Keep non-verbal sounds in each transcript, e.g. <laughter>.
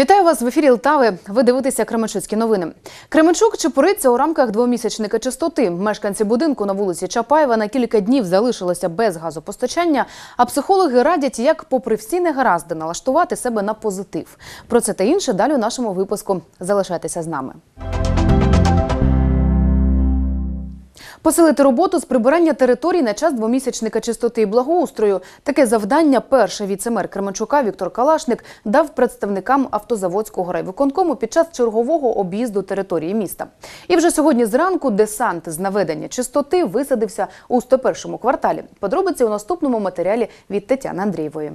Вітаю вас в ефірі Лтави. Ви дивитеся Кременчуцькі новини. Кременчук чепуриться у рамках двомісячника чистоти. Мешканці будинку на вулиці Чапаєва на кілька днів залишилися без газопостачання. А психологи радять, як, попри всі негаразди, налаштувати себе на позитив. Про це та інше далі у нашому випуску. Залишайтеся з нами. Посилити роботу з прибирання територій на час двомісячника чистоти і благоустрою. Таке завдання перший віцемер Кременчука Віктор Калашник дав представникам автозаводського райвиконкому під час чергового об'їзду території міста. І вже сьогодні зранку десант з наведення чистоти висадився у 101-му кварталі. Подробиці у наступному матеріалі від Тетяни Андрієвої.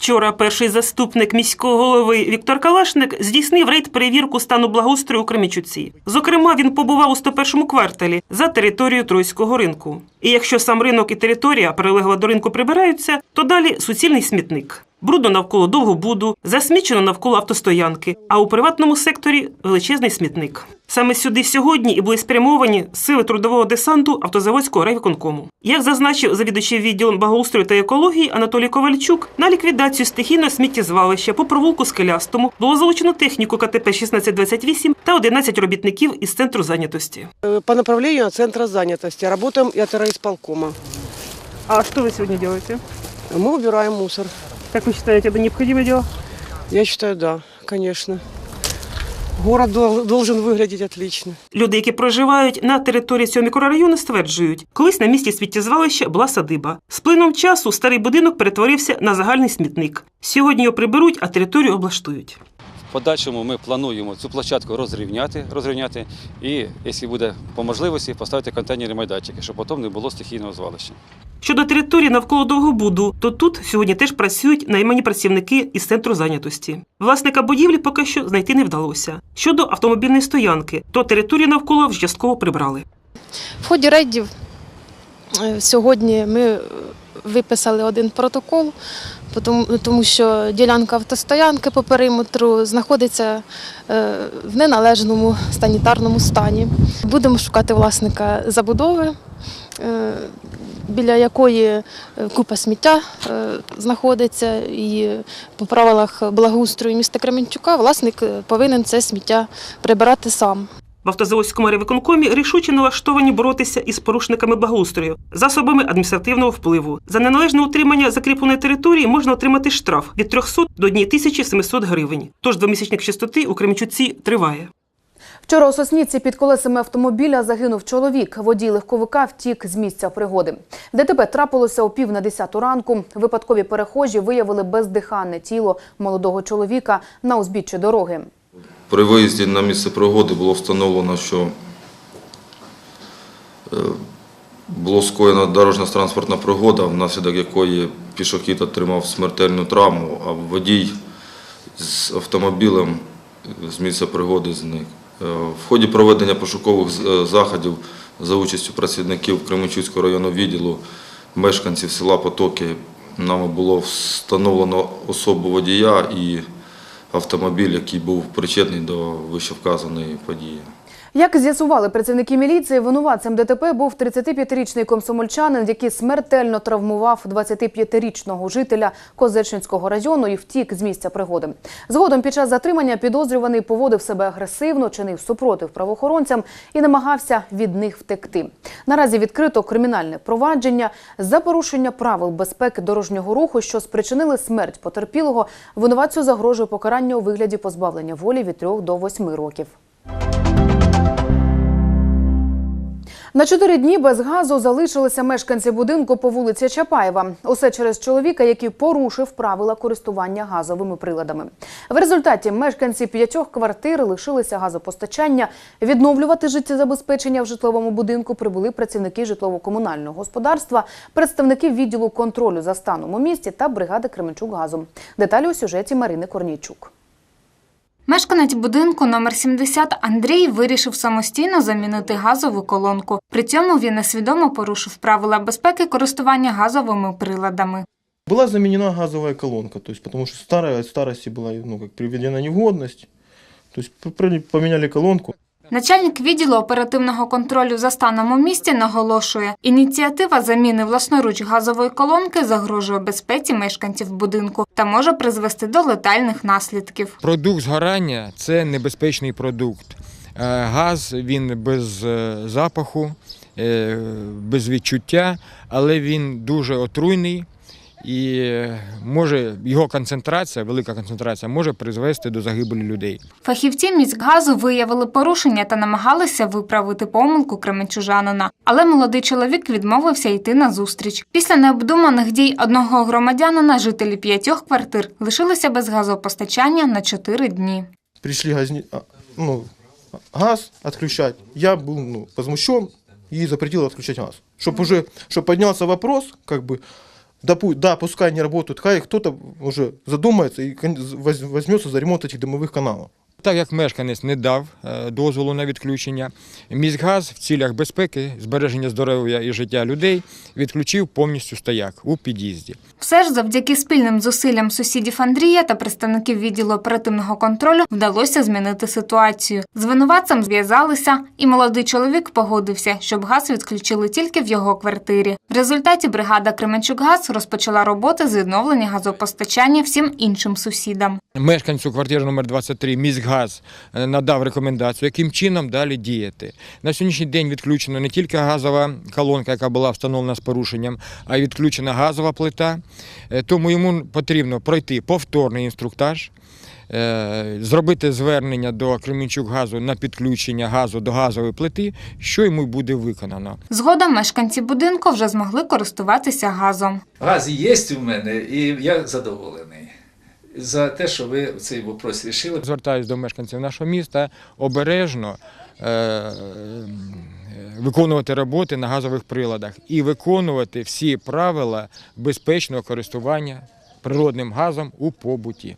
Вчора перший заступник міського голови Віктор Калашник здійснив рейд перевірку стану благоустрою у Кремічуці. Зокрема, він побував у 101-му кварталі за територією Тройського ринку. І якщо сам ринок і територія прилегла до ринку прибираються, то далі суцільний смітник. Брудно навколо довгобуду, засмічено навколо автостоянки, а у приватному секторі величезний смітник. Саме сюди сьогодні і були спрямовані сили трудового десанту автозаводського райвиконкому. Як зазначив завідувачий відділом благоустрою та екології Анатолій Ковальчук, на ліквідацію стихійного сміттєзвалища по провулку Скелястому було залучено техніку КТП 1628 та 11 робітників із центру зайнятості. Э, По направлению Центра занятости. Работаем и от райисполкома. А що ви сьогодні робите? Мы убираем мусор. Як ви вважаєте, це необхідне діло? Я считаю, да, конечно. Город дол- должен выглядеть отлично. Люди, які проживають на території цього мікрорайону, стверджують, колись на місці сміттєзвалища була садиба. З плином часу старий будинок перетворився на загальний смітник. Сьогодні його приберуть, а територію облаштують. В подальшому ми плануємо цю площадку розрівняти, розрівняти і, якщо буде по можливості, поставити контейнерні майданчики, щоб потім не було стихійного звалища. Щодо території навколо Довгобуду, то тут сьогодні теж працюють наймані працівники із центру зайнятості. Власника будівлі поки що знайти не вдалося. Щодо автомобільної стоянки, то територію навколо вже частково прибрали. В ході рейдів е, сьогодні ми е, виписали один протокол, тому, тому що ділянка автостоянки по периметру знаходиться е, в неналежному санітарному стані. Будемо шукати власника забудови, е, біля якої е, купа сміття знаходиться, і по правилах благоустрою міста Кременчука власник повинен це сміття прибирати сам. В автозаводському райвиконкомі рішуче налаштовані боротися із порушниками благоустрою, засобами адміністративного впливу. За неналежне утримання закріпленої території можна отримати штраф від 300 до 1700 гривень. Тож двомісячник чистоти у Кремчуці триває. Вчора у Сосніці під колесами автомобіля загинув чоловік. Водій легковика втік з місця пригоди. ДТП трапилося о пів на десяту ранку. Випадкові перехожі виявили бездиханне тіло молодого чоловіка на узбіччі дороги. При виїзді на місце пригоди було встановлено, що е, було скоєна дорожньо-транспортна пригода, внаслідок якої пішохід отримав смертельну травму, а водій з автомобілем з місця пригоди зник. Е, В ході проведення пошукових е, заходів за участю працівників Кременчуцького районного відділу мешканців села Потоки нами було встановлено особу водія і автомобіль, який був причетний до вищевказаної події. Як з'ясували працівники міліції, винуватцем ДТП був 35-річний комсомольчанин, який смертельно травмував 25-річного жителя Козельчинського району і втік з місця пригоди. Згодом під час затримання підозрюваний поводив себе агресивно, чинив супротив правоохоронцям і намагався від них втекти. Наразі відкрито кримінальне провадження за порушення правил безпеки дорожнього руху, що спричинили смерть потерпілого. Винуватцю загрожує покарання у вигляді позбавлення волі від 3 до 8 років. На чотири дні без газу залишилися мешканці будинку по вулиці Чапаєва. Усе через чоловіка, який порушив правила користування газовими приладами. В результаті мешканці п'ятьох квартир лишилися газопостачання. Відновлювати життєзабезпечення в житловому будинку прибули працівники житлово-комунального господарства, представники відділу контролю за станом у місті та бригади Кременчук-газу. Деталі у сюжеті Марини Корнійчук. Мешканець будинку номер 70 Андрій вирішив самостійно замінити газову колонку. При цьому він несвідомо порушив правила безпеки користування газовими приладами. Была заменена газовая колонка, то есть потому что старая от старости была ну, как приведена негодность. То есть при- поменяли колонку. Начальник відділу оперативного контролю за станом у місті наголошує, ініціатива заміни власноруч газової колонки загрожує безпеці мешканців будинку та може призвести до летальних наслідків. Продукт згорання це небезпечний продукт. Е, Газ він без е, запаху, е, без відчуття, але він дуже отруйний і е, може його концентрація, велика концентрація, може призвести до загибелі людей. Фахівці міськгазу виявили порушення та намагалися виправити помилку кременчужанина. Але молодий чоловік відмовився йти на зустріч. Після необдуманих дій одного громадянина жителі п'ятьох квартир лишилися без газопостачання на чотири дні. Пришли газни... а, ну, газ отключать. Я был ну, возмущен и запретил отключать газ. Чтобы уже, чтобы поднялся вопрос, как бы, да, пу- да, пускай не работают, хай кто-то уже задумается и кон- воз- возьмется за ремонт этих дымовых каналов. Так як мешканець не дав е, дозволу на відключення, міськгаз в цілях безпеки, збереження здоров'я і життя людей відключив повністю стояк у під'їзді. Все ж завдяки спільним зусиллям сусідів Андрія та представників відділу оперативного контролю вдалося змінити ситуацію. З винуватцем зв'язалися, і молодий чоловік погодився, щоб газ відключили тільки в його квартирі. В результаті бригада Кременчукгаз розпочала роботи з відновлення газопостачання всім іншим сусідам. Мешканцю квартири номер 23 міськгаз е, надав рекомендацію, яким чином далі діяти. На сьогоднішній день відключена не тільки газова колонка, яка була встановлена з порушенням, а й відключена газова плита. Е, Тому йому потрібно пройти повторний інструктаж. е, Зробити звернення до Кременчук-газу на підключення газу до газової плити, що йому буде виконано. Згодом мешканці будинку вже змогли користуватися газом. Газ є у мене, і я задоволений за те, що ви цей вопрос рішили. Звертаюся до мешканців нашого міста обережно е, е, виконувати роботи на газових приладах і виконувати всі правила безпечного користування природним газом у побуті.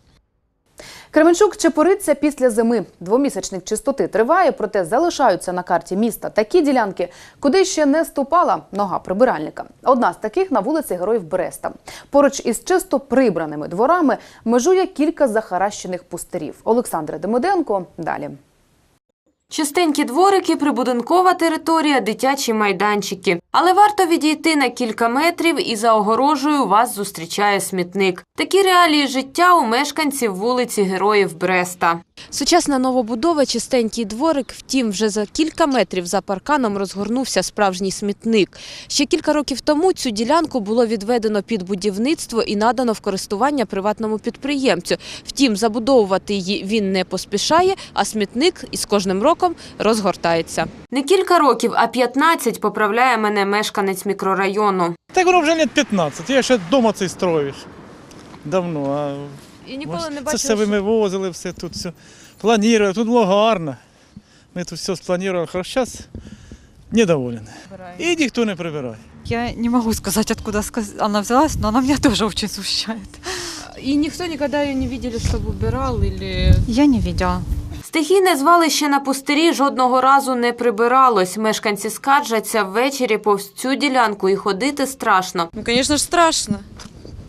Кременчук чепуриться після зими. Двомісячник чистоти триває, проте залишаються на карті міста такі ділянки, куди ще не ступала нога прибиральника. Одна з таких на вулиці Героїв Бреста. Поруч із чисто прибраними дворами межує кілька захаращених пустирів. Олександра Демиденко далі. Чистенькі дворики, прибудинкова територія, дитячі майданчики. Але варто відійти на кілька метрів і за огорожею вас зустрічає смітник. Такі реалії життя у мешканців вулиці Героїв Бреста. Сучасна новобудова, чистенький дворик, втім, вже за кілька метрів за парканом розгорнувся справжній смітник. Ще кілька років тому цю ділянку було відведено під будівництво і надано в користування приватному підприємцю. Втім, забудовувати її він не поспішає, а смітник із кожним роком розгортається. Не кілька років, а 15 поправляє мене мешканець мікрорайону. Так воно вже лет 15. Я ще вдома цей строїш. Давно. А І ніколи не це все ви ми возили, все тут все планували. Тут було гарно. Ми тут все спланували. Хорошо, зараз недоволен. І ніхто не прибирає. Я не могу сказать, откуда сказ- она взялась, но она меня <laughs> тоже очень смущает. І ніхто ніколи її не бачили, щоб убирав, или... Я не видела. Стихійне звалище на пустирі жодного разу не прибиралось. Мешканці скаржаться ввечері повз цю ділянку і ходити страшно. Ну, звісно ж, страшно.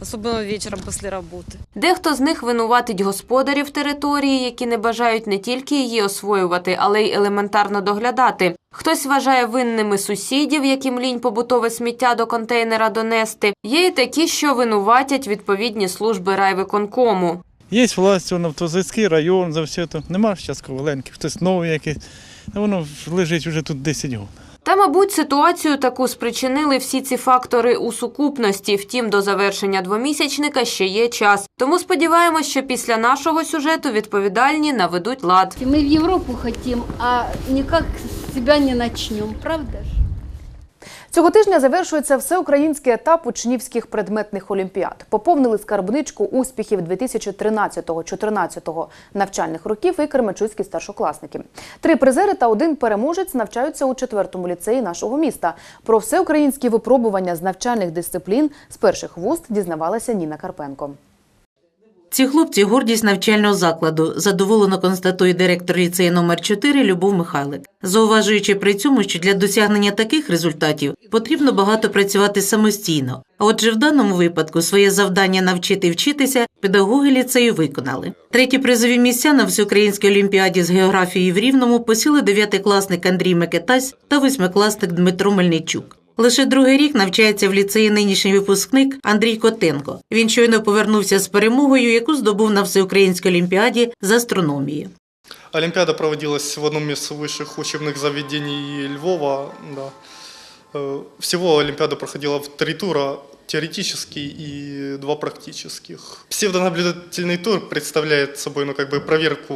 Особливо вечором після роботи. Дехто з них винуватить господарів території, які не бажають не тільки її освоювати, але й елементарно доглядати. Хтось вважає винними сусідів, яким лінь побутове сміття до контейнера донести. Є й такі, що винуватять відповідні служби райвиконкому. Є власть, воно Автозаводський район, за все це. Нема зараз коваленьких, хтось новий якийсь. Воно лежить вже тут 10 років. Та, мабуть, ситуацію таку спричинили всі ці фактори у сукупності. Втім, до завершення двомісячника ще є час. Тому сподіваємось, що після нашого сюжету відповідальні наведуть лад. Мы в Европу хотим, а никак с себя не начнем, правда же? Цього тижня завершується всеукраїнський етап учнівських предметних олімпіад. Поповнили скарбничку успіхів 2013-2014 навчальних років і кременчуцькі старшокласники. Три призери та один переможець навчаються у четвертому ліцеї нашого міста. Про всеукраїнські випробування з навчальних дисциплін з перших вуст дізнавалася Ніна Карпенко. Ці хлопці гордість навчального закладу, задоволено констатує директор ліцею номер 4 Любов Михайлик, зауважуючи при цьому, що для досягнення таких результатів потрібно багато працювати самостійно. А отже, в даному випадку своє завдання навчити вчитися педагоги ліцею виконали. Треті призові місця на всеукраїнській олімпіаді з географії в Рівному посіли дев'ятикласник Андрій Микитась та восьмикласник Дмитро Мельничук. Лише другий рік навчається в ліцеї нинішній випускник Андрій Котенко. Він щойно повернувся з перемогою, яку здобув на всеукраїнській олімпіаді з астрономії. Олимпиада проводилась в одном из высших учебных заведений Львова. Да. Э, Всего Олимпиада проходила в три тура, теоретический и два практических. Псевдонаблюдательный тур представляет собой ну, как бы проверку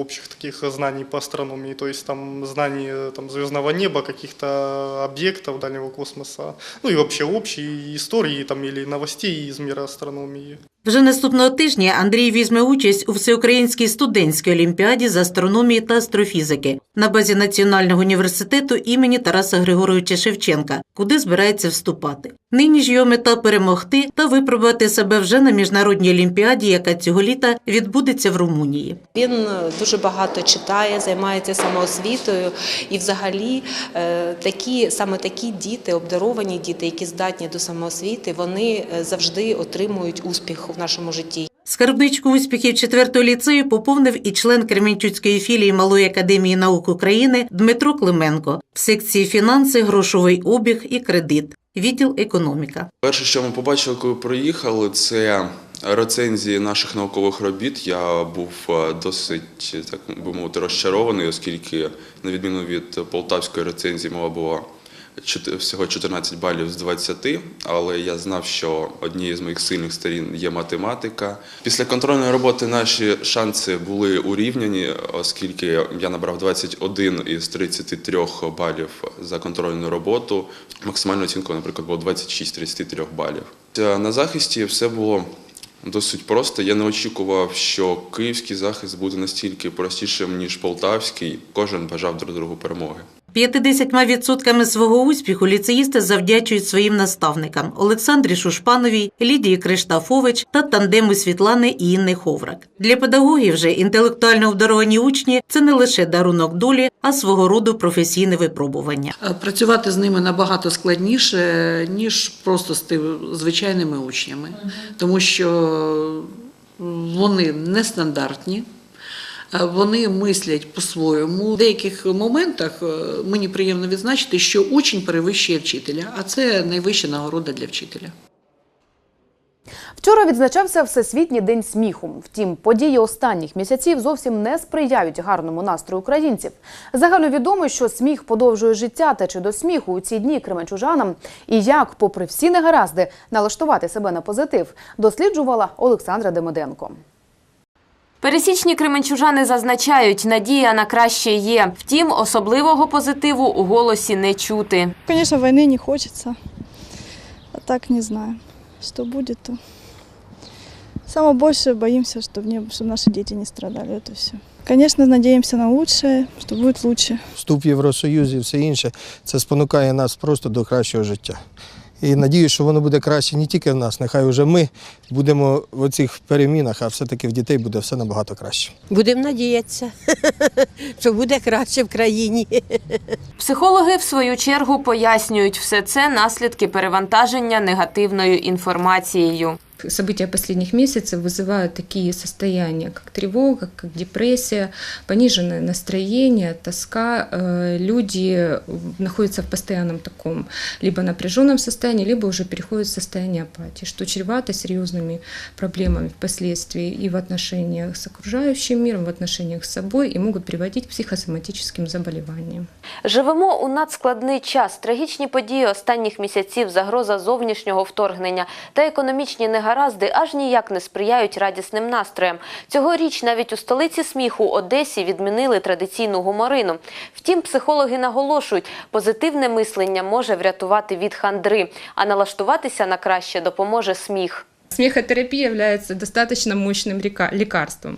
общих таких знаний по астрономии, то есть там знание там, звездного неба, каких-то объектов дальнего космоса, ну и вообще общей истории там, или новостей из мира астрономии. Вже наступного тижня Андрій візьме участь у всеукраїнській студентській олімпіаді з астрономії та астрофізики на базі Національного університету імені Тараса Григоровича Шевченка, куди збирається вступати. Нині ж його мета перемогти та випробувати себе вже на міжнародній олімпіаді, яка цього літа відбудеться в Румунії. Він е, дуже багато читає, займається самоосвітою, і взагалі е, такі саме такі діти, обдаровані діти, які здатні до самоосвіти, вони е, завжди отримують успіх в нашому житті. Скарбничку успіхів четвертого ліцею поповнив і член Кременчуцької філії Малої академії наук України Дмитро Клименко в секції фінанси, грошовий обіг і кредит, відділ економіка. Перше, що ми побачили, коли приїхали, це рецензії наших наукових робіт. Я був е, досить так би мовити розчарований, оскільки, на відміну від полтавської рецензії, мова була всього 14 балів з 20, але я знав, що однією з моїх сильних сторін є математика. Після контрольної роботи наші шанси були урівняні, оскільки я набрав 21 із 33 балів за контрольну роботу. Максимальну оцінку, наприклад, було 26 33 балів. На захисті все було досить просто. Я не очікував, що київський захист буде настільки простішим, ніж полтавський. Кожен бажав друг другу перемоги. 50% свого успіху ліцеїсти завдячують своїм наставникам Олександрі Шушпановій, Лідії Криштафович та тандему Світлани і Інни Ховрак. Для педагогів же інтелектуально обдаровані учні це не лише дарунок долі, а свого роду професійне випробування. Е, Працювати з ними набагато складніше, ніж просто з звичайними учнями, тому що вони нестандартні. Е, Вони мислять по-своєму. В деяких моментах е, мені приємно відзначити, що учень перевищує вчителя, а це найвища нагорода для вчителя. Вчора відзначався Всесвітній день сміху. Втім, події останніх місяців зовсім не сприяють гарному настрою українців. Загальновідомо, що сміх подовжує життя та чи до сміху у ці дні кременчужанам і як, попри всі негаразди, налаштувати себе на позитив, досліджувала Олександра Демиденко. Пересічні кременчужани зазначають, надія на краще є. Втім, особливого позитиву у голосі не чути. Конечно, войны не хочется. А так не знаю, что будет, то. Самое больше боимся, чтобы, не, чтобы наши дети не страдали. Это все. Конечно, надеемся на лучшее, что будет лучше. вступ в Євросоюз і все інше, це спонукає нас просто до кращого життя. І надію, що воно буде краще не тільки в нас, нехай вже ми будемо в цих перемінах, а все-таки в дітей буде все набагато краще. Будемо надіятися, <laughs> що буде краще в країні. Психологи, в свою чергу, пояснюють, все це наслідки перевантаження негативною інформацією События последних месяцев вызывают такие состояния, как тревога, как депрессия, пониженное настроение, тоска. Э, Люди находятся в постоянном таком либо напряженном состоянии, либо уже переходят в состояние апатии, что чревато серьезными проблемами впоследствии и в отношениях с окружающим миром, в отношениях с собой и могут приводить к психосоматическим заболеваниям. Живемо у надскладний час. Трагічні події останніх місяців, загроза зовнішнього вторгнення та економічні негаразди аж ніяк не сприяють радісним настроям. Цьогоріч навіть у столиці сміху Одесі відмінили традиційну гуморину. Втім, психологи наголошують, позитивне мислення може врятувати від хандри, а налаштуватися на краще допоможе сміх. Смехотерапия является достаточно мощным лека- лекарством.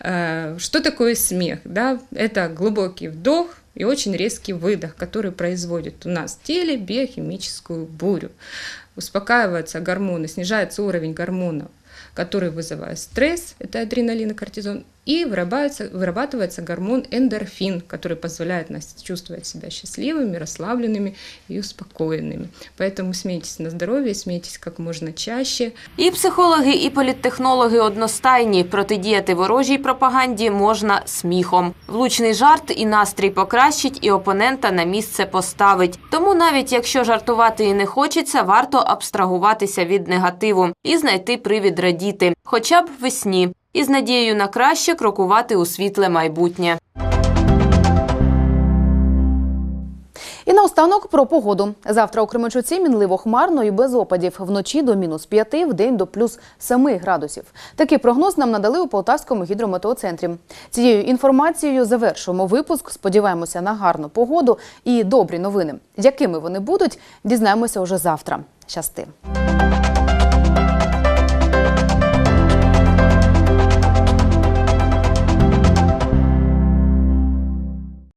Э, Что такое смех? Да? Это глубокий вдох и очень резкий выдох, который производит у нас в теле биохимическую бурю. Успокаиваются гормоны, снижается уровень гормонов который вызывает стресс, это адреналин и кортизон, и вырабатывается, вырабатывается гормон эндорфин, который позволяет нас чувствовать себя счастливыми, расслабленными и успокоенными. Поэтому смейтесь на здоровье, смейтесь как можно чаще. І психологи, і політтехнологи одностайні. Протидіяти ворожій пропаганді можна сміхом. Влучний жарт і настрій покращить, і опонента на місце поставить. Тому навіть якщо жартувати і не хочеться, варто абстрагуватися від негативу і знайти привід радіти, хоча б весні, і з надією на краще крокувати у світле майбутнє. І наостанок про погоду. Завтра у Кременчуці мінливо хмарно і без опадів. Вночі до мінус 5, в день до плюс 7 градусів. Такий прогноз нам надали у Полтавському гідрометеоцентрі. Цією інформацією завершуємо випуск. Сподіваємося на гарну погоду і добрі новини. Якими вони будуть, дізнаємося уже завтра. Щасти!